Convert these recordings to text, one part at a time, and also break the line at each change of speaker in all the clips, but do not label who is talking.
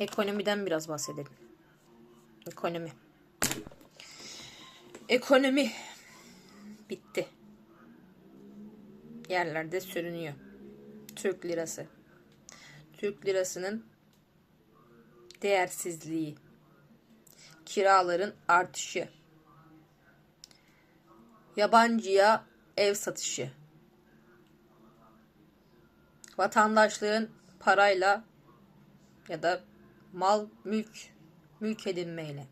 Ekonomiden biraz bahsedelim. Ekonomi. Ekonomi bitti. Yerlerde sürünüyor. Türk lirası. Türk lirasının değersizliği. Kiraların artışı. Yabancıya ev satışı. Vatandaşlığın parayla ya da mal mülk mülk edinmeyle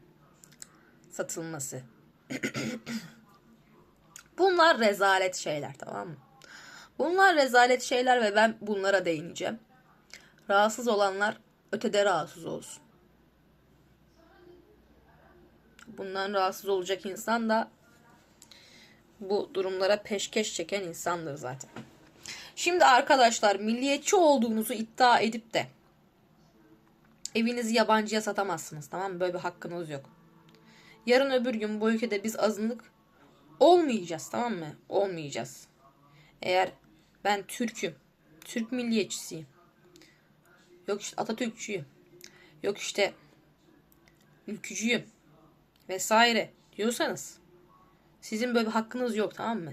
satılması. Bunlar rezalet şeyler tamam mı? Bunlar rezalet şeyler ve ben bunlara değineceğim. Rahatsız olanlar ötede rahatsız olsun. Bundan rahatsız olacak insan da bu durumlara peşkeş çeken insandır zaten. Şimdi arkadaşlar milliyetçi olduğunuzu iddia edip de evinizi yabancıya satamazsınız tamam mı? Böyle bir hakkınız yok. Yarın öbür gün bu ülkede biz azınlık olmayacağız tamam mı? Olmayacağız. Eğer ben Türk'üm, Türk milliyetçisiyim. Yok işte Atatürkçüyüm. Yok işte ülkücüyüm vesaire diyorsanız sizin böyle bir hakkınız yok tamam mı?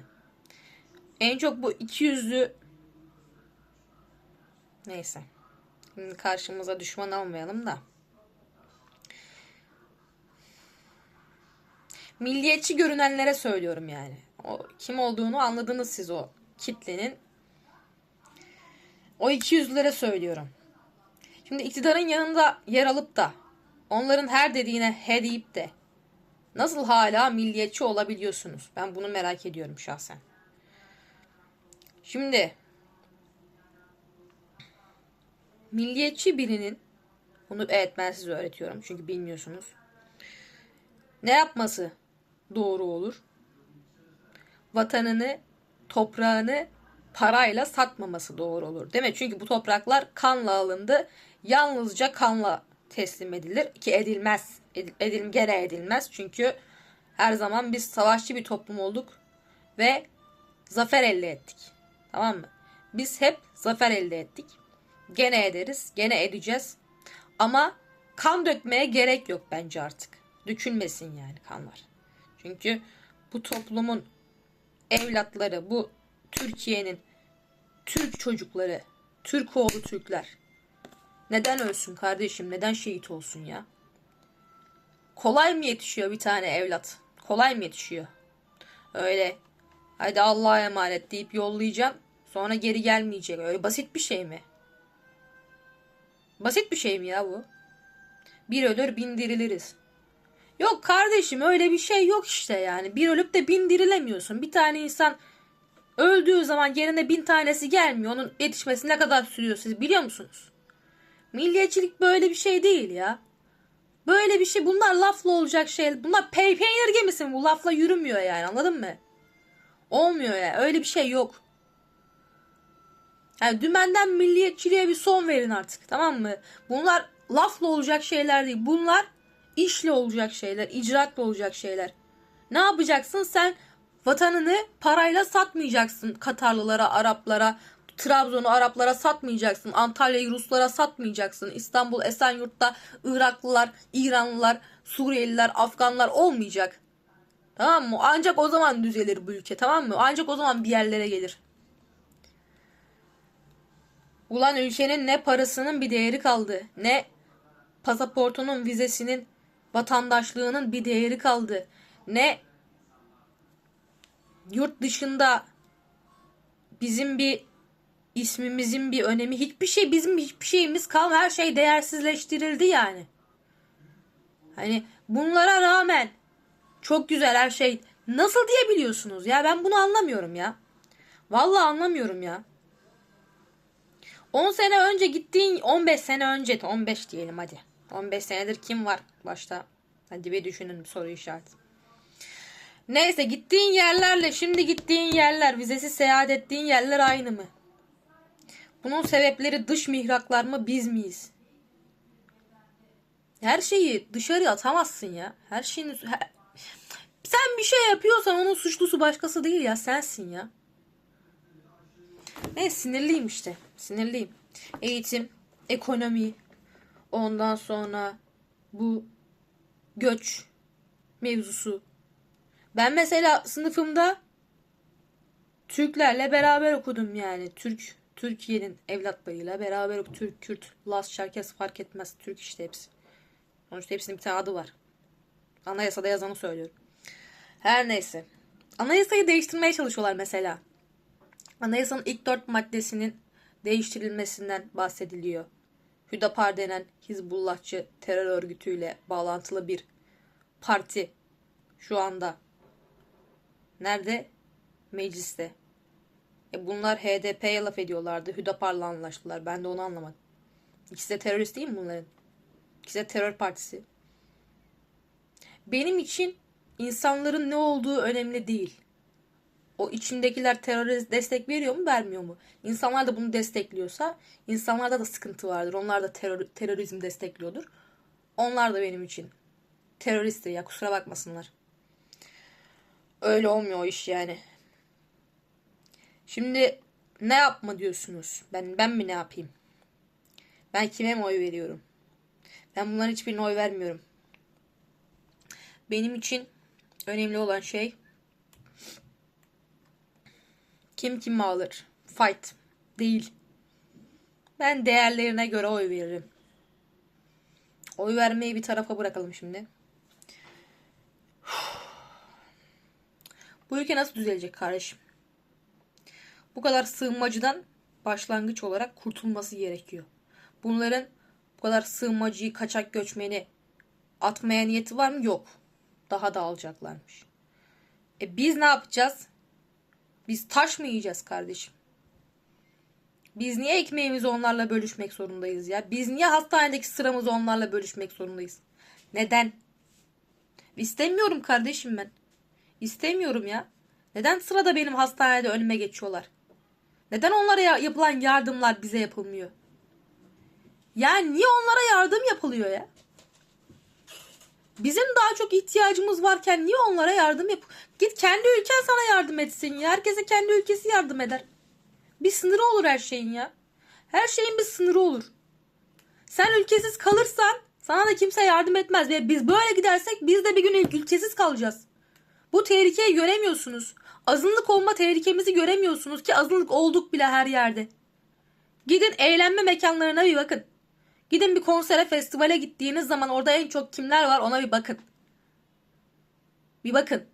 En çok bu iki yüzlü neyse. Karşımıza düşman almayalım da. Milliyetçi görünenlere söylüyorum yani. O kim olduğunu anladınız siz o kitlenin. O iki yüzlülere söylüyorum. Şimdi iktidarın yanında yer alıp da onların her dediğine he deyip de nasıl hala milliyetçi olabiliyorsunuz? Ben bunu merak ediyorum şahsen. Şimdi milliyetçi birinin bunu evet ben size öğretiyorum çünkü bilmiyorsunuz. Ne yapması doğru olur? Vatanını, toprağını parayla satmaması doğru olur. Değil mi? Çünkü bu topraklar kanla alındı. Yalnızca kanla teslim edilir ki edilmez. Edil, edil, gene edilmez. Çünkü her zaman biz savaşçı bir toplum olduk ve zafer elde ettik. Tamam mı? Biz hep zafer elde ettik. Gene ederiz, gene edeceğiz. Ama kan dökmeye gerek yok bence artık. Dökülmesin yani kanlar. Çünkü bu toplumun evlatları, bu Türkiye'nin Türk çocukları, Türk oğlu Türkler. Neden ölsün kardeşim? Neden şehit olsun ya? Kolay mı yetişiyor bir tane evlat? Kolay mı yetişiyor? Öyle hadi Allah'a emanet deyip yollayacağım. Sonra geri gelmeyecek. Öyle basit bir şey mi? Basit bir şey mi ya bu? Bir ölür bin diriliriz. Yok kardeşim öyle bir şey yok işte yani. Bir ölüp de bin dirilemiyorsun. Bir tane insan öldüğü zaman yerine bin tanesi gelmiyor. Onun yetişmesi ne kadar sürüyor siz biliyor musunuz? Milliyetçilik böyle bir şey değil ya. Böyle bir şey bunlar lafla olacak şey. Bunlar pey peynir gemisi mi? Bu lafla yürümüyor yani anladın mı? Olmuyor ya. Yani. Öyle bir şey yok. Yani dümenden milliyetçiliğe bir son verin artık tamam mı? Bunlar lafla olacak şeyler değil. Bunlar işle olacak şeyler, icraatla olacak şeyler. Ne yapacaksın? Sen vatanını parayla satmayacaksın Katarlılara, Araplara, Trabzon'u Araplara satmayacaksın. Antalya'yı Ruslara satmayacaksın. İstanbul Esenyurt'ta Iraklılar, İranlılar, Suriyeliler, Afganlar olmayacak. Tamam mı? Ancak o zaman düzelir bu ülke tamam mı? Ancak o zaman bir yerlere gelir. Ulan ülkenin ne parasının bir değeri kaldı, ne pasaportunun, vizesinin, vatandaşlığının bir değeri kaldı, ne yurt dışında bizim bir ismimizin bir önemi, hiçbir şey bizim hiçbir şeyimiz kalmadı. Her şey değersizleştirildi yani. Hani bunlara rağmen çok güzel her şey nasıl diyebiliyorsunuz ya ben bunu anlamıyorum ya. Vallahi anlamıyorum ya. 10 sene önce gittiğin 15 sene önce 15 diyelim hadi. 15 senedir kim var başta? Hadi bir düşünün soru işareti. Neyse gittiğin yerlerle şimdi gittiğin yerler vizesiz seyahat ettiğin yerler aynı mı? Bunun sebepleri dış mihraklar mı biz miyiz? Her şeyi dışarı atamazsın ya. Her şeyin her... sen bir şey yapıyorsan onun suçlusu başkası değil ya sensin ya. Ne sinirliyim işte. Sinirliyim. Eğitim, ekonomi, Ondan sonra bu göç mevzusu. Ben mesela sınıfımda Türklerle beraber okudum yani. Türk Türkiye'nin evlatlarıyla beraber okudum. Türk, Kürt, Laz, Çerkes fark etmez. Türk işte hepsi. Sonuçta hepsinin bir tane adı var. Anayasada yazanı söylüyorum. Her neyse. Anayasayı değiştirmeye çalışıyorlar mesela. Anayasanın ilk dört maddesinin değiştirilmesinden bahsediliyor. Hüdapar denen Hizbullahçı terör örgütüyle bağlantılı bir parti şu anda nerede? Mecliste. E bunlar HDP'ye laf ediyorlardı. Hüdapar'la anlaştılar. Ben de onu anlamadım. İkisi de terörist değil mi bunların? İkisi de terör partisi. Benim için insanların ne olduğu önemli değil. O içindekiler terörist destek veriyor mu vermiyor mu? İnsanlar da bunu destekliyorsa insanlarda da sıkıntı vardır. Onlar da terör, terörizm destekliyordur. Onlar da benim için teröristtir ya kusura bakmasınlar. Öyle olmuyor o iş yani. Şimdi ne yapma diyorsunuz? Ben ben mi ne yapayım? Ben kime mi oy veriyorum? Ben bunların hiçbirine oy vermiyorum. Benim için önemli olan şey kim kimi alır? Fight. Değil. Ben değerlerine göre oy veririm. Oy vermeyi bir tarafa bırakalım şimdi. Bu ülke nasıl düzelecek kardeşim? Bu kadar sığınmacıdan başlangıç olarak kurtulması gerekiyor. Bunların bu kadar sığınmacıyı, kaçak göçmeni atmaya niyeti var mı? Yok. Daha da alacaklarmış. E biz ne yapacağız? Biz taş mı yiyeceğiz kardeşim? Biz niye ekmeğimizi onlarla bölüşmek zorundayız ya? Biz niye hastanedeki sıramızı onlarla bölüşmek zorundayız? Neden? İstemiyorum kardeşim ben. İstemiyorum ya. Neden sırada benim hastanede önüme geçiyorlar? Neden onlara yapılan yardımlar bize yapılmıyor? Yani niye onlara yardım yapılıyor ya? Bizim daha çok ihtiyacımız varken niye onlara yardım yap? Git kendi ülken sana yardım etsin ya. Herkese kendi ülkesi yardım eder. Bir sınırı olur her şeyin ya. Her şeyin bir sınırı olur. Sen ülkesiz kalırsan sana da kimse yardım etmez. Ve biz böyle gidersek biz de bir gün ülkesiz kalacağız. Bu tehlikeyi göremiyorsunuz. Azınlık olma tehlikemizi göremiyorsunuz ki azınlık olduk bile her yerde. Gidin eğlenme mekanlarına bir bakın. Gidin bir konsere, festivale gittiğiniz zaman orada en çok kimler var ona bir bakın. Bir bakın.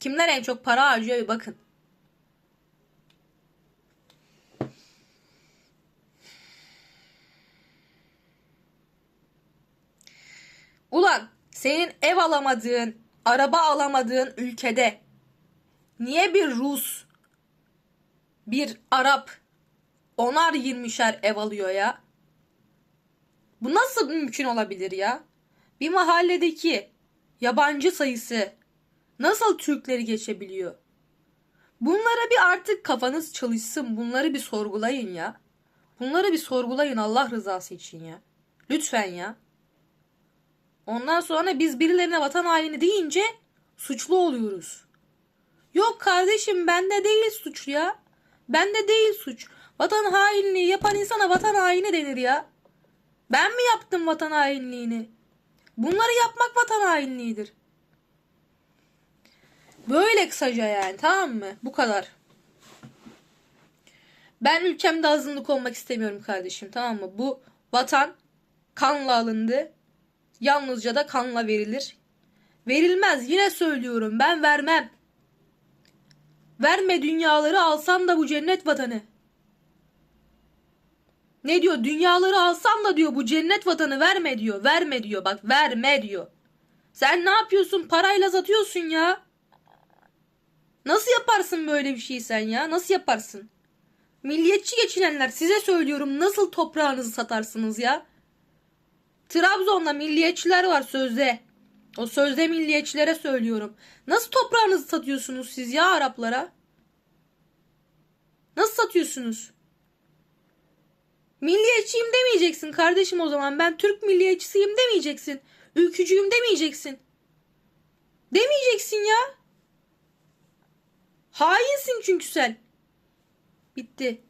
Kimler en çok para harcıyor bir bakın. Ulan senin ev alamadığın, araba alamadığın ülkede niye bir Rus, bir Arap onar yirmişer ev alıyor ya? Bu nasıl mümkün olabilir ya? Bir mahalledeki yabancı sayısı nasıl Türkleri geçebiliyor? Bunlara bir artık kafanız çalışsın. Bunları bir sorgulayın ya. Bunları bir sorgulayın Allah rızası için ya. Lütfen ya. Ondan sonra biz birilerine vatan haini deyince suçlu oluyoruz. Yok kardeşim bende değil suç ya. Bende değil suç. Vatan hainliği yapan insana vatan haini denir ya. Ben mi yaptım vatan hainliğini? Bunları yapmak vatan hainliğidir. Böyle kısaca yani tamam mı? Bu kadar. Ben ülkemde azınlık olmak istemiyorum kardeşim tamam mı? Bu vatan kanla alındı. Yalnızca da kanla verilir. Verilmez yine söylüyorum ben vermem. Verme dünyaları alsam da bu cennet vatanı. Ne diyor? Dünyaları alsam da diyor bu cennet vatanı verme diyor. Verme diyor. Bak verme diyor. Sen ne yapıyorsun? Parayla satıyorsun ya. Nasıl yaparsın böyle bir şey sen ya? Nasıl yaparsın? Milliyetçi geçinenler size söylüyorum nasıl toprağınızı satarsınız ya? Trabzon'da milliyetçiler var sözde. O sözde milliyetçilere söylüyorum. Nasıl toprağınızı satıyorsunuz siz ya Araplara? Nasıl satıyorsunuz? Milliyetçiyim demeyeceksin kardeşim o zaman. Ben Türk milliyetçisiyim demeyeceksin. Ülkücüyüm demeyeceksin. Demeyeceksin ya. Hainsin çünkü sen. Bitti.